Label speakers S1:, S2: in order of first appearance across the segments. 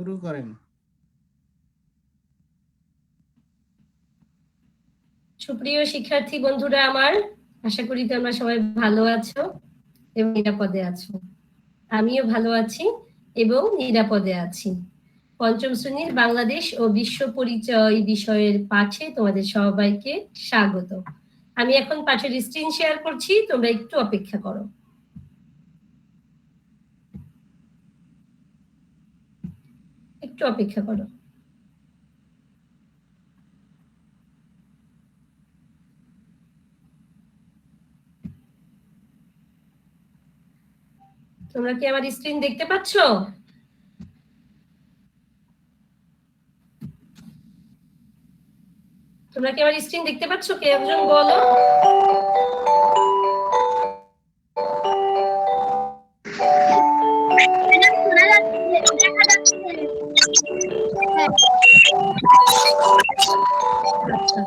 S1: শুরু করেন।
S2: সুপ্রিয় শিক্ষার্থী বন্ধুরা আমার, আশা করি তোমরা সবাই ভালো আছো এবং নিরাপদে আছো। আমিও ভালো আছি এবং নিরাপদে আছি। পঞ্চম শ্রেণির বাংলাদেশ ও বিশ্ব পরিচয় বিষয়ের পাঠে তোমাদের সবাইকে স্বাগত। আমি এখন পাঠের স্ক্রিন শেয়ার করছি, তোমরা একটু অপেক্ষা করো। একটু অপেক্ষা করো। তোমরা কি আমার স্ক্রিন দেখতে পাচ্ছ? তোমরা কি আমার স্ক্রিন দেখতে পাচ্ছ? কে একজন বলো। আচ্ছা।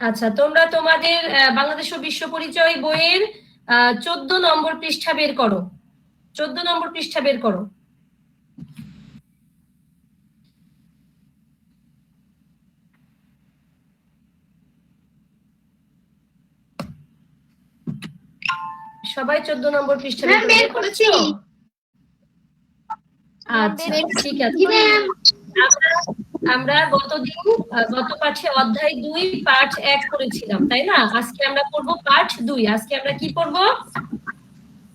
S2: আচ্ছা তোমরা তোমাদের বাংলাদেশ ও বিশ্ব পরিচয় বইয়ের চোদ্দ নম্বর পৃষ্ঠা বের করো। চোদ্দ নম্বর পৃষ্ঠা বের করো। সবাই চোদ্দ নম্বর পৃষ্ঠা বের করেছ। আচ্ছা ঠিক আছে। আমরা গতদিন গত পাঠে অধ্যায় দুই পাঠ এক করেছিলাম তাই না? আজকে আমরা করব পাঠ দুই। আজকে আমরা কি করব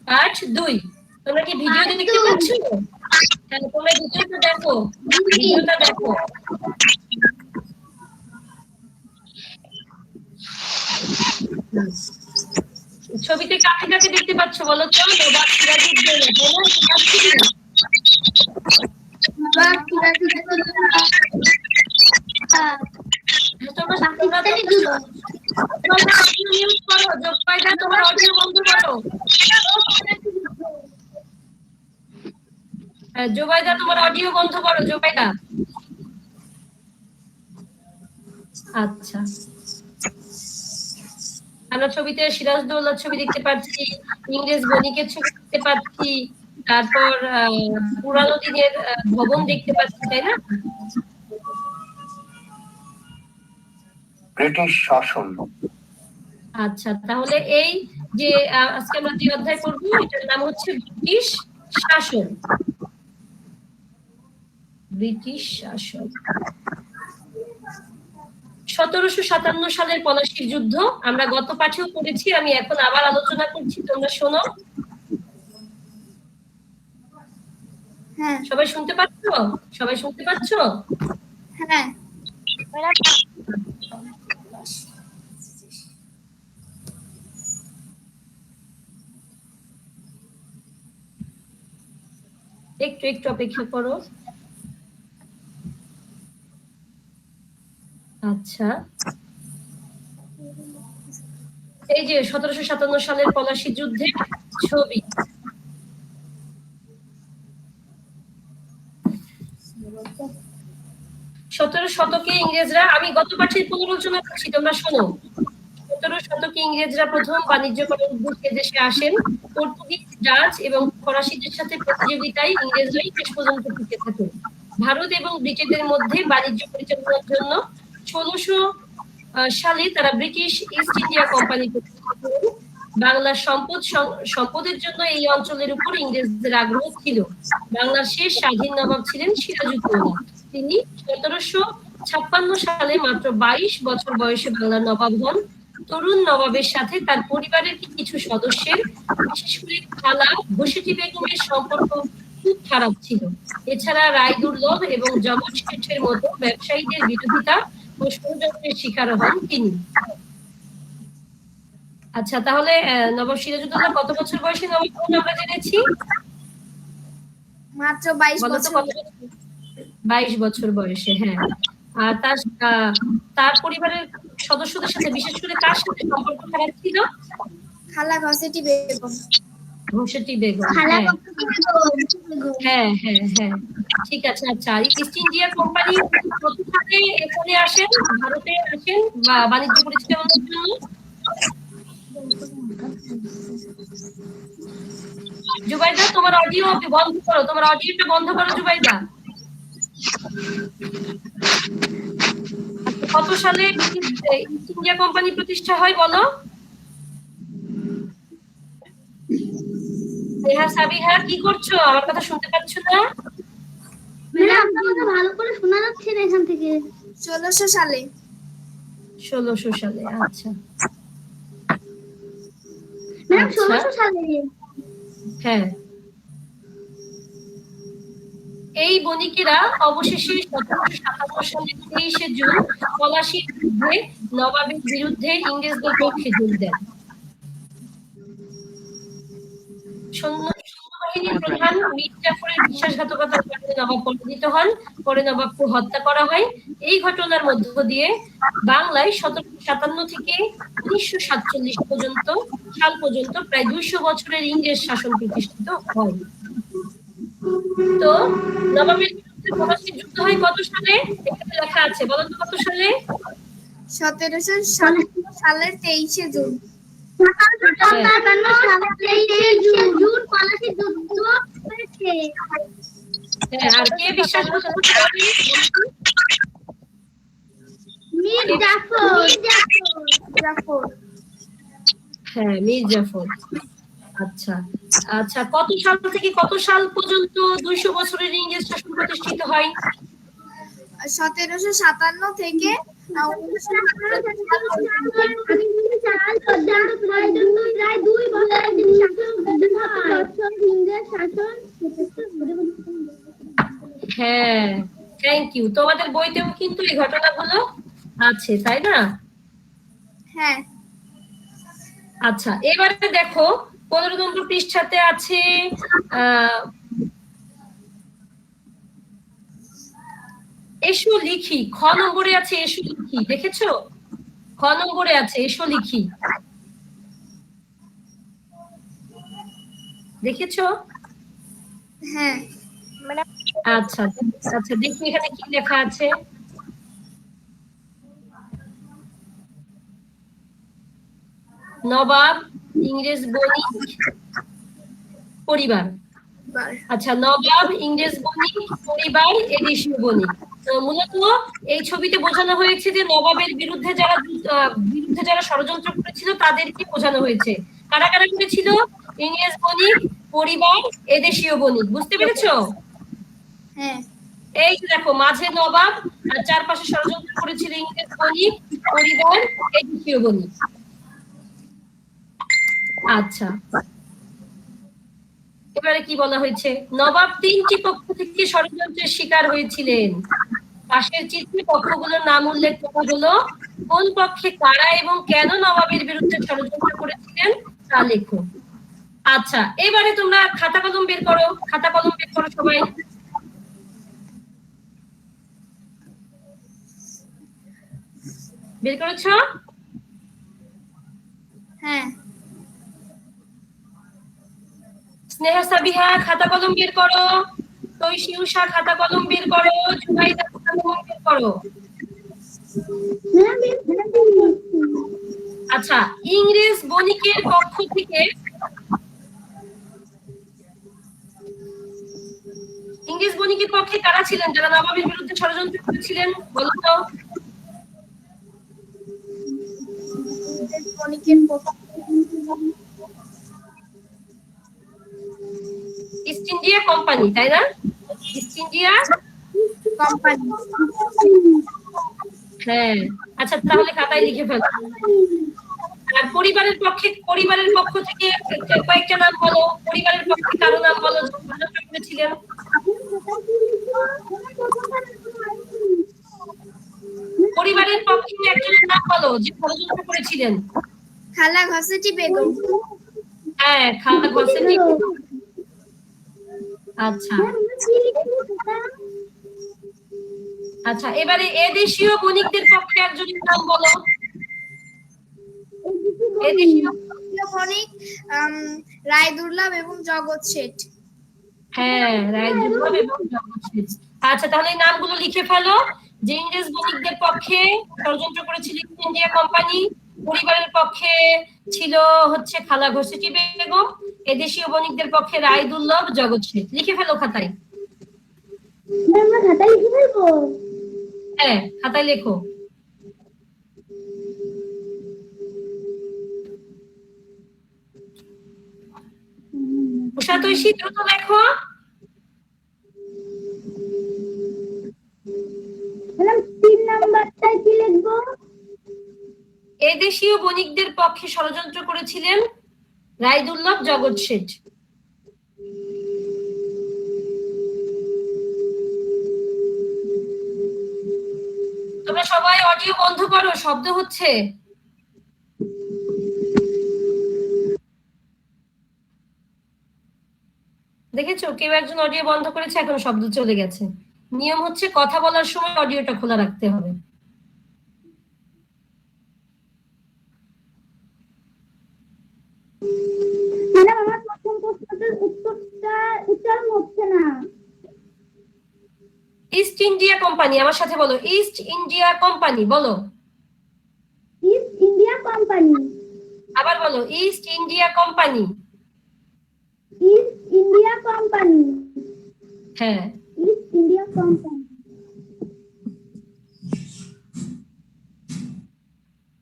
S2: পাঠ দুই। তোমরা কি ভিডিও দেখতে। পাচ্ছ? তোমরা ভিডিওটা দেখো। ভিডিওটা দেখো। ছবিতে কাকে কাকে দেখতে পাচ্ছ বলো তো কাছে দিও। তোমরা audio বন্ধ করো। জোবাইদা তোমার অডিও বন্ধ করো জোবাইদা আচ্ছা আমরা ছবিতে সিরাজদৌল্লার ছবি দেখতে পাচ্ছি ইংরেজ বণিকের ছবি দেখতে পাচ্ছি তারপর পুরানো দিনের ভবন দেখতে পাচ্ছি তাই না?
S3: ব্রিটিশ শাসন।
S2: আচ্ছা তাহলে এই যে আজকে আমরা যে অধ্যায় করব এটার নাম হচ্ছে ব্রিটিশ শাসন। ব্রিটিশ শাসন। সতেরোশো সাতান্ন সালের পলাশির যুদ্ধ আমরা গত পাঠেও পড়েছি আমি এখন আবার আলোচনা করছি তোমরা শোনো।
S4: হ্যাঁ।
S2: সবাই শুনতে পাচ্ছ? সবাই শুনতে পাচ্ছ?
S4: হ্যাঁ।
S2: একটু একটু অপেক্ষা করো। আচ্ছা। এই যে সতেরোশো সাতান্ন সালের পলাশি যুদ্ধের ছবি। সতেরো শতকে ইংরেজরা, আমি গত পাঠের পুনরালোচনা করছি, তোমরা শোনো। সতেরো শতকে ইংরেজরা প্রথম বাণিজ্য করার উদ্দেশ্যে দেশে আসেন। পর্তুগিজ ডাচ এবং ফরাসিদের সাথে প্রতিযোগিতায় ইংরেজরাই শেষ পর্যন্ত টিকে থাকেন। ভারত এবং ব্রিটেনের মধ্যে বাণিজ্য পরিচালনার জন্য ষোলোশো সালে তারা ব্রিটিশ ইস্ট ইন্ডিয়া কোম্পানি বাংলার সম্পদ সম্পদের জন্য এই অঞ্চলের উপর ইংরেজদের আগ্রহ ছিল। বাংলার শেষ স্বাধীন নবাব ছিলেন সিরাজউদ্দৌলা তিনি সতেরোশো ছাপ্পান্ন সালে মাত্র বাইশ বছর বয়সে বাংলার নবাব হন। তরুণ নবাবের সাথে তার পরিবারের কিছু সদস্যের, বিশেষ করে খালা ঘসেটি বেগমের সম্পর্ক খুব খারাপ ছিল। এছাড়া রায় দুর্লভ এবং জমজ শেঠের মতো ব্যবসায়ীদের বিরোধিতা ষড়যন্ত্রের শিকার হন তিনি। আচ্ছা তাহলে আহ, নবাব সিরাজউদ্দৌলা কত বছর বয়সে নবাব আমরা জেনেছি?
S4: মাত্র বাইশ
S2: বলো তো
S4: বছর।
S2: কত বছর? বয়সে হ্যাঁ। আর তার তার পরিবারের সদস্যদের সাথে বিশেষ করে কার সাথে সম্পর্ক খারাপ ছিল?
S4: খালা ঘসেটি বেগম।
S2: ঘোষেটি বেগম হ্যাঁ। হ্যাঁ হ্যাঁ হ্যাঁ। ঠিক আছে আচ্ছা। ইস্ট ইন্ডিয়া কোম্পানি সালে এখানে আসেন? ভারতে আসেন? বা বাণিজ্য পরিচালনার জন্য? জুবাইদা তোমার অডিও বন্ধ করো। তোমার অডিওটা বন্ধ করো জুবাইদা। কত সালে ইস্ট ইন্ডিয়া কোম্পানি প্রতিষ্ঠা হয় বলো? নেহা সাবিহা কি করছ? আমার কথা শুনতে পাচ্ছ না?
S4: ম্যাডাম আপনাকে ভালো করে শোনা যাচ্ছে না এখান থেকে। ষোলোশো সালে।
S2: ষোলোশো সালে আচ্ছা।
S4: ম্যাডাম
S2: আচ্ছা।
S4: ষোলোশো সালে।
S2: হ্যাঁ। এই বণিকেরা অবশেষে সতেরোশো সাতান্ন সালের তেইশে জুন পলাশির যুদ্ধে নবাবের বিরুদ্ধে ইংরেজদের পক্ষে যোগ দেন সৈন্যবাহিনীর প্রধান। মীর জাফরের বিশ্বাসঘাতকতার কারণে নবাব পরাজিত হন। পরে নবাবকে হত্যা করা হয়। এই ঘটনার মধ্য দিয়ে বাংলায় সতেরোশো সাতান্ন থেকে উনিশশো সাতচল্লিশ পর্যন্ত সাল পর্যন্ত প্রায় দুইশো বছরের ইংরেজ শাসন প্রতিষ্ঠিত হয়। তো নবাবের বিরুদ্ধে পলাশীর যুদ্ধ হয় কত সালে? এখানে লেখা আছে। বলো তো কত সালে?
S1: সতেরোশো সালের তেইশে জুন।
S2: হ্যাঁ
S4: মীর জাফর
S2: আচ্ছা আচ্ছা কত সাল থেকে কত সাল পর্যন্ত দুইশো বছরের ইংরেজ শাসন প্রতিষ্ঠিত হয়?
S1: সতেরোশো সাতান্ন থেকে
S2: হ্যাঁ থ্যাংক ইউ তোমাদের বইতেও কিন্তু এই ঘটনাগুলো আছে তাই না?
S1: হ্যাঁ।
S2: আচ্ছা এবারে দেখো পনেরো নম্বর পৃষ্ঠাতে আছে আহ, এসো লিখি খ নম্বরে আছে এসো লিখি দেখেছ? খ নম্বরে আছে এসো লিখি। দেখেছ?
S1: হ্যাঁ।
S2: আচ্ছা আচ্ছা দেখি এখানে কি লেখা আছে। নবাব ইংরেজ বণিক পরিবার। আচ্ছা নবাব ইংরেজ বণিক পরিবার এদেশীয় বণিক। মূলত এই ছবিতে বোঝানো হয়েছে যে নবাবের বিরুদ্ধে যারা বিরুদ্ধে যারা ষড়যন্ত্র করেছিল তাদেরকে বোঝানো হয়েছে। কারা কারা করেছিল? ইংরেজ বণিক পরিবার এদেশীয় বণিক। বুঝতে পেরেছ?
S1: হ্যাঁ।
S2: এই দেখো মাঝে নবাব আর চারপাশে ষড়যন্ত্র করেছিল ইংরেজ বণিক পরিবার এদেশীয় বণিক। আচ্ছা। এবারে কি বলা হয়েছে? নবাব তিনটি পক্ষ থেকে ষড়যন্ত্রের শিকার হয়েছিলেন। পাশের চিত্রে পক্ষগুলোর নাম উল্লেখ করা হলো, কোন পক্ষে কারা এবং কেন নবাবের বিরুদ্ধে ষড়যন্ত্র করেছিলেন তা লেখো। আচ্ছা এবারে তোমরা খাতা কলম বের করো, খাতা কলম বের করো সবাই। বের করেছ?
S1: হ্যাঁ।
S2: স্নেহা সাবিহা খাতা কলম বের করো। তৈশি উষা খাতা কলম বের করো। জুবাইদা খাতা কলম বের করো। আচ্ছা ইংরেজ বণিকের পক্ষ থেকে ইংরেজ বণিকের পক্ষে কারা ছিলেন? যারা নবাবের বিরুদ্ধে ষড়যন্ত্র করেছিলেন, বলো তো।
S1: বণিকের পক্ষ
S2: ইস্ট ইন্ডিয়া কোম্পানি তাই না ইস্ট ইন্ডিয়া
S1: কোম্পানি
S2: হ্যাঁ আচ্ছা তাহলে খাতায় লিখে ফেলো আর পরিবারের পক্ষে পরিবারের পক্ষ থেকে কয়েকটা নাম বলো। পরিবারের পক্ষে কারও নাম বলো করেছিলেন পরিবারের পক্ষে একজনের নাম বলো যে ষড়যন্ত্র করেছিলেন।
S1: খালা ঘসেটি বেগম।
S2: হ্যাঁ খাতা ঘষেন আচ্ছা। আচ্ছা এবারে এদেশীয় বণিকদের পক্ষে একজনের নাম বলো। এদেশীয়
S1: বণিক রায় দুর্লভ এবং জগৎ শেঠ।
S2: হ্যাঁ রায় দুর্লভ এবং জগৎ শেঠ। আচ্ছা তাহলে এই নামগুলো লিখে ফেলো। যে ইংরেজ বণিকদের পক্ষে ষড়যন্ত্র করেছিল ইস্ট ইন্ডিয়া কোম্পানি পরিবারের পক্ষে ছিল হচ্ছে খালা ঘসেটি বেগম এদেশীয় বণিকদের পক্ষে রায় দুর্লভ জগৎ শেঠ। লিখে ফেলো খাতায়।
S4: ম্যাম লিখে ফেলব?
S2: হ্যাঁ খাতায় লেখো। উষা তৈশী দ্রুত লেখো।
S4: ম্যাডাম তিন নাম্বারটায় কি লিখব?
S2: এদেশীয় বণিকদের পক্ষে ষড়যন্ত্র করেছিলেন রায়দুল্লভ জগৎ শেঠ। তোমরা সবাই অডিও বন্ধ করো, শব্দ হচ্ছে। দেখেছ? কেউ একজন অডিও বন্ধ করেছে, এখন শব্দ চলে গেছে। নিয়ম হচ্ছে, কথা বলার সময় অডিওটা খোলা রাখতে হবে
S4: ম্যাডাম আমার প্রথম প্রশ্নটার উত্তরটা উচ্চারণ হচ্ছে না
S2: ইস্ট ইন্ডিয়া কোম্পানি আমার সাথে বলো। ইস্ট ইন্ডিয়া কোম্পানি বলো।
S4: ইস্ট ইন্ডিয়া কোম্পানি
S2: আবার বলো East India Company
S4: East India Company
S2: হ্যাঁ।
S4: ইস্ট ইন্ডিয়া কোম্পানি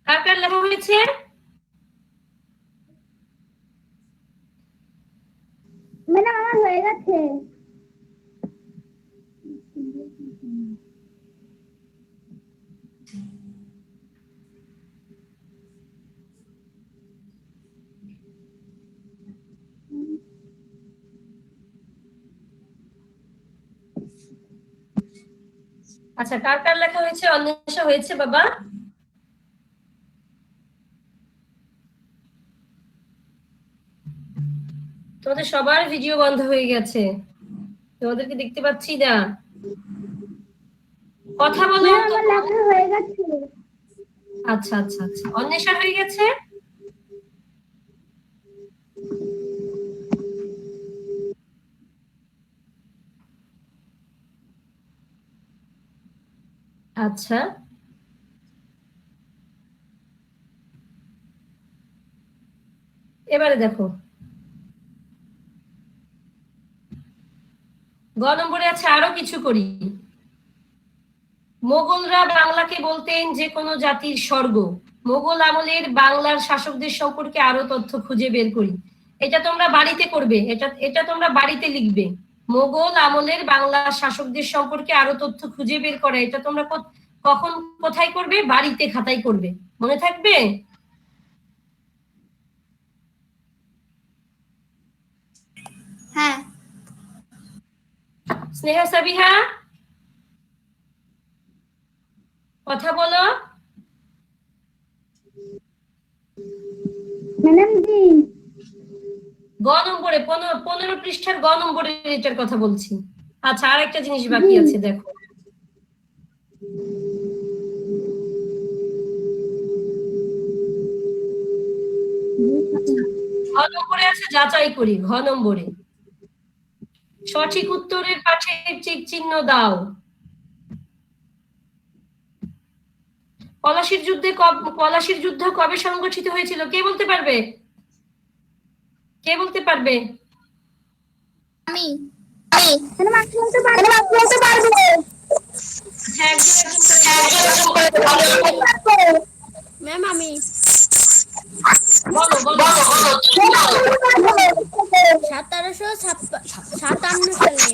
S2: কার কার লেখা হয়েছে
S4: ম্যাডাম আমার হয়ে গেছে
S2: আচ্ছা কার কার লেখা হয়েছে? অন্বেষা হয়েছে বাবা? তোমাদের সবার ভিডিও বন্ধ হয়ে গেছে। তোমাদেরকে দেখতে পাচ্ছি না। কথা বলো। আচ্ছা আচ্ছা আচ্ছা। অন্বেষা হয়ে গেছে? আচ্ছা। এবারে দেখো। গ নম্বরে আছে আরও কিছু করি। মোগলরা বাংলাকে বলতেন যে কোনো জাতির স্বর্গ। মোগল আমলের বাংলার শাসকদের সম্পর্কে আরও তথ্য খুঁজে বের করি। এটা তোমরা বাড়িতে করবে। এটা এটা তোমরা বাড়িতে লিখবে। মোগল আমলের বাংলা শাসকদের সম্পর্কে আরও তথ্য খুঁজে বের করা এটা তোমরা কখন কোথায় করবে? বাড়িতে খাতায় করবে। মনে থাকবে?
S1: হ্যাঁ।
S2: স্নেহা সাবিহা? কথা বলো।
S4: ম্যাডাম জি।
S2: গ নম্বরে পনেরো পনেরো পৃষ্ঠার গ নম্বরের এটার কথা বলছি। আচ্ছা আর একটা জিনিস বাকি আছে দেখো। ঘ নম্বরে আছে যাচাই করি ঘ নম্বরে। সঠিক উত্তরের পাশে টিক চিহ্ন দাও। পলাশির যুদ্ধে কব- পলাশির যুদ্ধ কবে সংগঠিত হয়েছিল কে বলতে পারবে? কে বলতে পারবে?
S1: আমি। ম্যাম সতেরোশো সাতান্ন সালে।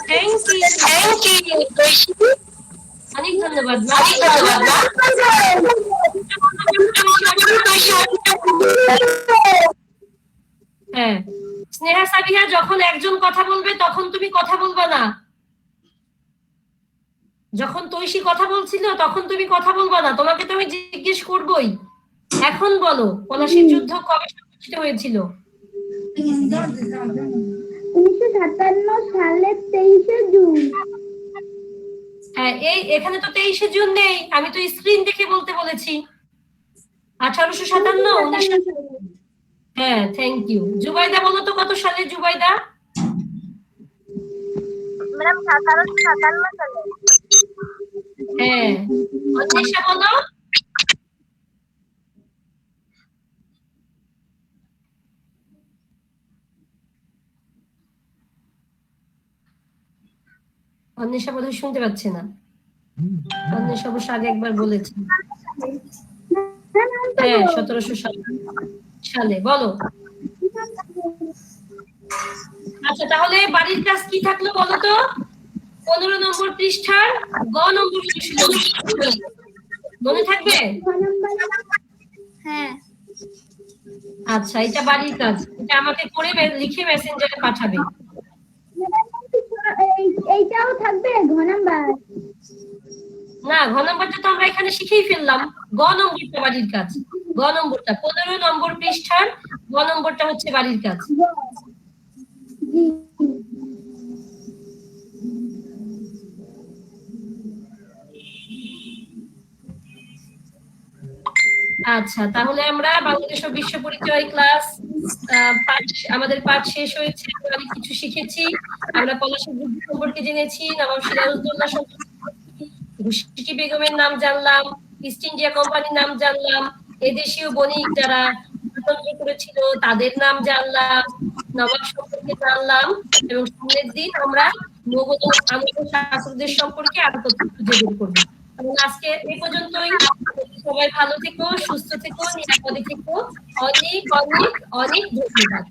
S2: থ্যাংক ইউ অনেক ধন্যবাদ অনেক ধন্যবাদ হ্যাঁ। স্নেহা সাবিহা যখন একজন কথা বলবে তখন তুমি কথা বলবা না। যখন তৈশী কথা বলছিল তখন তুমি কথা বলবা না। তোমাকে তো আমি জিজ্ঞেস করবই। এখন বলো পলাশির যুদ্ধ কবে সংঘটিত হয়েছিল?
S4: উনিশশো সাতান্ন সালের তেইশে জুন।
S2: হ্যাঁ এই এখানে তো তেইশে জুন নেই। আমি তো স্ক্রিন দেখে বলতে বলেছি। আঠারোশো সাতান্ন উনিশশো হ্যাঁ থ্যাংক ইউ জুবাইদা বলো তো কত সালে জুবাইদা?
S4: ম্যাডাম সাতান্ন সালে।
S2: হ্যাঁ। অন্বেষা বলো। অন্বেষা বোধহয় শুনতে পাচ্ছে না। অন্বেষা অবশ্য আগে একবার বলেছে। হ্যাঁ সতেরোশো সালে। বলো। আচ্ছা তাহলে বাড়ির কাজ কি থাকল বলো তো? পনেরো নম্বর পৃষ্ঠার গ নম্বর মনে থাকবে?
S1: হ্যাঁ।
S2: আচ্ছা এটা বাড়ির কাজ। এটা আমাকে করে লিখে মেসেঞ্জারে পাঠাবে।
S4: এইটাও থাকবে? ঘ নাম্বার?
S2: না ঘ নম্বরটা তো আমরা এখানে শিখেই ফেললাম। গ নম্বরটা বাড়ির কাজ। গ নম্বরটা, পনেরো নম্বর পৃষ্ঠার গ নম্বরটা হচ্ছে বাড়ির কাজ। আচ্ছা তাহলে আমরা বাংলাদেশ বিশ্ব পরিচয় ক্লাস আমাদের পাঠ শেষ হয়েছে, আমরা কিছু শিখেছি। আমরা পলাশের যুদ্ধ সম্পর্কে জেনেছি, নবাব সিরাজউদ্দৌলা সম্পর্কে বেগমের নাম জানলাম, ইস্ট ইন্ডিয়া কোম্পানির নাম জানলাম এদেশীয় বণিক যারা স্বাতন্ত্র্য করেছিল তাদের নাম জানলাম, নবাব সম্পর্কে জানলাম এবং সামনের দিন আমরা মোগল আমল শাসকদের সম্পর্কে আরও তথ্য খুঁজে বের করব। আজকে এই পর্যন্তই। সবাই ভালো থেকো, সুস্থ থেকো, নিরাপদে থেকো। অনেক অনেক অনেক ধন্যবাদ।